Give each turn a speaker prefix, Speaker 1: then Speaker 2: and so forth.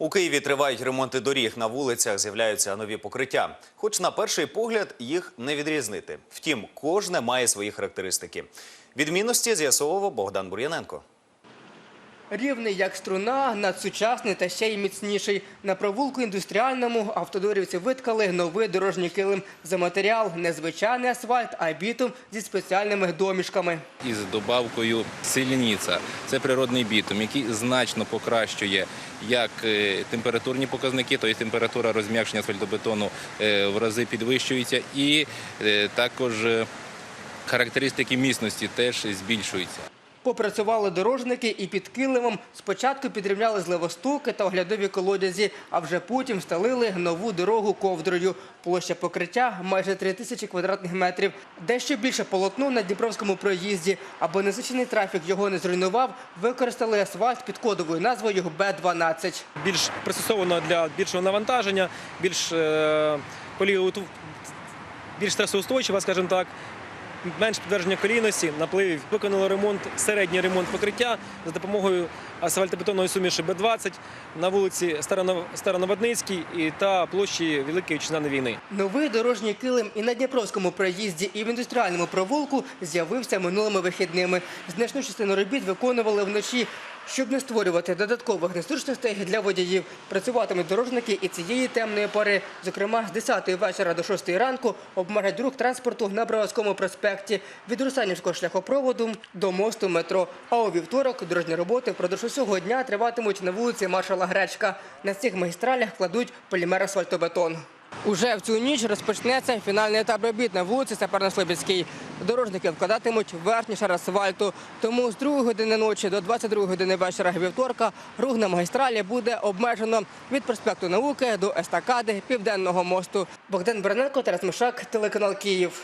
Speaker 1: У Києві тривають ремонти доріг. На вулицях з'являються нові покриття. Хоч на перший погляд їх не відрізнити. Втім, кожне має свої характеристики. Відмінності з'ясовував Богдан Бур'яненко.
Speaker 2: Рівний як струна, надсучасний та ще й міцніший. На провулку індустріальному автодорівці виткали новий дорожній килим. За матеріал не звичайний асфальт, а бітум зі спеціальними домішками.
Speaker 3: із добавкою сильніця. Це природний бітум, який значно покращує як е, температурні показники, тобто температура розм'якшення асфальтобетону е, в рази підвищується, і е, також характеристики міцності теж збільшуються.
Speaker 2: Попрацювали дорожники і під килимом. Спочатку підрівняли зливостуки та оглядові колодязі, а вже потім встелили нову дорогу ковдрою. Площа покриття майже 3 тисячі квадратних метрів. Дещо більше полотно на Дніпровському проїзді. Аби насичений трафік його не зруйнував, використали асфальт під кодовою назвою Б-12.
Speaker 4: більш пристосовано для більшого навантаження, більш е, поліуту- більш стресоустойчива, скажімо так. Менш підтвердження колійності, напливів. Виконали ремонт, середній ремонт покриття за допомогою асфальтобетонної суміші Б-20 на вулиці Староно- Староноводницькій та площі Великої Вітчизняної війни.
Speaker 2: Новий дорожній килим і на Дніпровському проїзді, і в індустріальному провулку з'явився минулими вихідними. Значну частину робіт виконували вночі. Щоб не створювати додаткових незручностей для водіїв, працюватимуть дорожники і цієї темної пори. Зокрема, з 10 вечора до 6 ранку обмежать рух транспорту на Броварському проспекті від Русанівського шляхопроводу до мосту метро. А у вівторок дорожні роботи впродовж усього дня триватимуть на вулиці Маршала Гречка. На цих магістралях кладуть полімер асфальтобетон. Уже в цю ніч розпочнеться фінальний етап робіт на вулиці Саперно-Слобідській. Дорожники вкладатимуть верхній шар асфальту. Тому з 2 години ночі до 22 години вечора вівторка рух на магістралі буде обмежено від проспекту Науки до естакади Південного мосту. Богдан Берненко, Тарас Мишак, телеканал Київ.